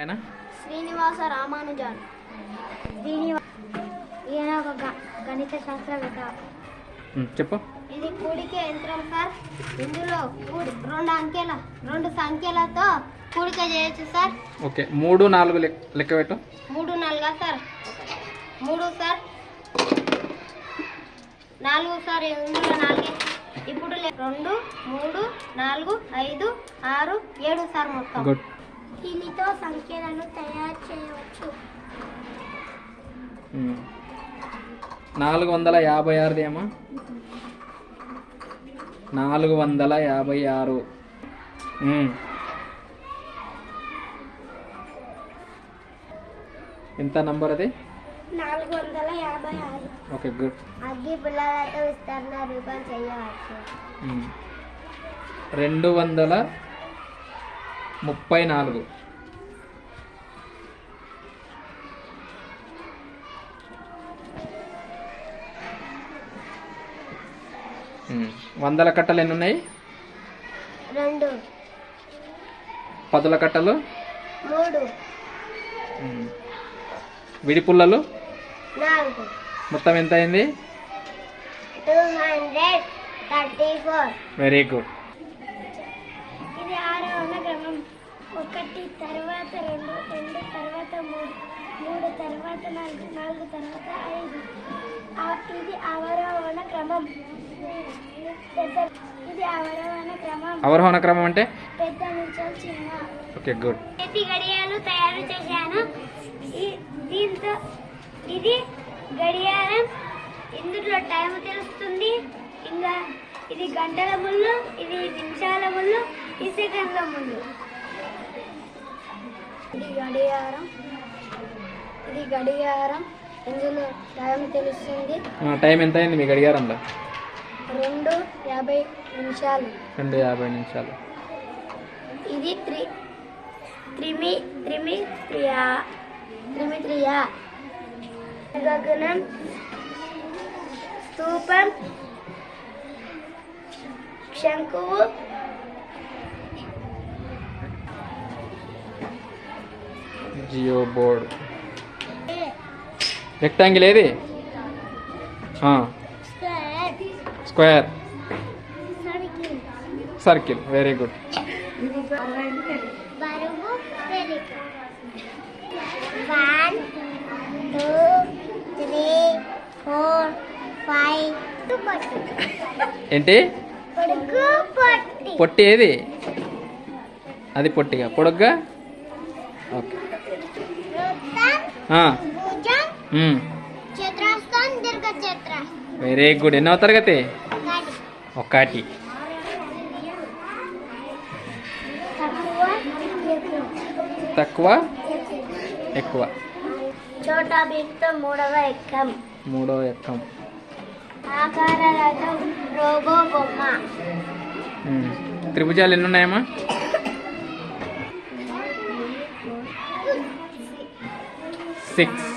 ఆయన శ్రీనివాస రామానుజన్. ఈయన ఒక గణిత శాస్త్రవేత్త. చెప్పు. ఇది కూడిక యంత్రం సార్. ఇందులో రెండు అంకెల రెండు సంఖ్యలతో కూడిక చేయొచ్చు సార్. ఓకే మూడు నాలుగు లెక్క పెట్టు. మూడు నాలుగా సార్. మూడు సార్. నాలుగు సార్ ఇందులో నాలుగే. ఇప్పుడు రెండు మూడు నాలుగు ఐదు ఆరు ఏడు సార్ మొత్తం. దీనితో సంఖ్యలను తయారు చేయవచ్చు. నాలుగు వందల యాభై ఆరుది ఏమో నాలుగు వందల యాభై ఆరు. ఉమ్. ఎంత నంబర్ అది? Okay good. ఉమ్. రెండు వందల ముప్పై నాలుగు. వందల కట్టలు ఎన్ని ఉన్నాయి రెండు. పదుల కట్టలు? మూడు. ఉమ్. విడి పుల్లలు? నాలుగు. మొత్తం ఎంత అయింది? Very good. ఒకటి తర్వాత రెండు రెండు తర్వాత మూడు మూడు తర్వాత నాలుగు నాలుగు తర్వాత ఐదు. ఇది అవరోహణ క్రమం. ఇది అవరోహణ క్రమం. అవరోహణ క్రమం అంటే? పెద్ద నుంచి చిన్న. Okay good. చేతి గడియాలు తయారు చేశాను. దీంతో ఇది గడియారం. ఇందులో టైం తెలుస్తుంది. ఇంకా ఇది గంటల ముళ్ళు ఇది నిమిషాల ముళ్ళు ఈ సెకండ్ల ముళ్ళు. ఇది గడియారం. ఇది గడియారం. ఇందులో టైం తెలుస్తుంది. ఆ, టైం ఎంత అయింది మీ గడియారంలో? రెండు యాభై నిమిషాలు. రెండు యాభై నిమిషాలు. ఇది త్రి త్రిమి త్రిమి త్రియా త్రిమి త్రియా. గగనం స్తూపం శంకువు జియో బోర్డ్. రెక్టాంగిల్ ఏది? స్క్వేర్. సర్కిల్. Very good. బరువు Perika one two three four five. పొట్టు. ఏంటి పొట్టి ఏది? అది పొట్టిగా. పొడుగ్గా? ఓకే. Very good. ఎన్నో తరగతి? ఒకటి. తక్కువ ఎక్కువ. చోటా భీమ్తో మూడవ ఎక్కం మూడో ఎక్కం ఆకారాలతో రోబో బొమ్మ. ఉమ్. త్రిభుజాలు ఎన్ని ఉన్నాయమ్మా six.